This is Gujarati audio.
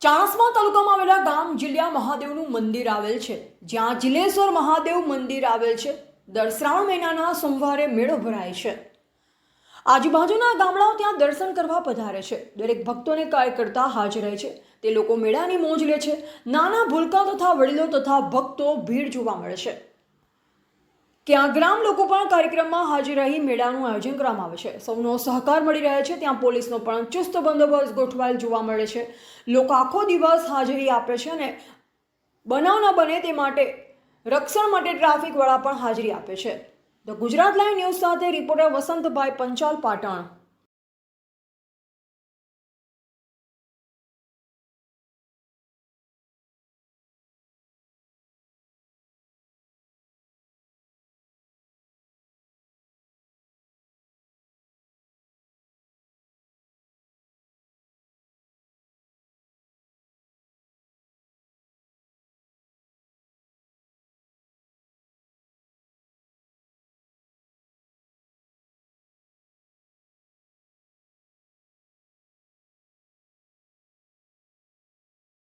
ચાણસ્મા તાલુકામાં આવેલા ગામ જિલ્લા મહાદેવનું મંદિર આવેલ છે. જ્યાં જિલેશ્વર મહાદેવ મંદિર આવેલ છે. દર શ્રાવણ મહિનાના સોમવારે મેળો ભરાય છે. આજુબાજુના ગામડાઓ ત્યાં દર્શન કરવા પધારે છે. દરેક ભક્તોને કાર્યકર્તા હાજર રહે છે. તે લોકો મેળાની મોજ લે છે. નાના ભૂલકા તથા વડીલો તથા ભક્તો ભીડ જોવા મળે છે. ત્યાં ગ્રામ લોકો પણ કાર્યક્રમમાં હાજર રહી મેળાનું આયોજન કરવામાં આવે છે. સૌનો સહકાર મળી રહ્યો છે. ત્યાં પોલીસનો પણ ચુસ્ત બંદોબસ્ત ગોઠવાયેલ જોવા મળે છે. લોકો આખો દિવસ હાજરી આપે છે અને બનાવ ન બને તે માટે રક્ષણ માટે ટ્રાફિકવાળા પણ હાજરી આપે છે. ધ ગુજરાત લાઈવ ન્યૂઝ સાથે રિપોર્ટર વસંતભાઈ પંચાલ પાટણ.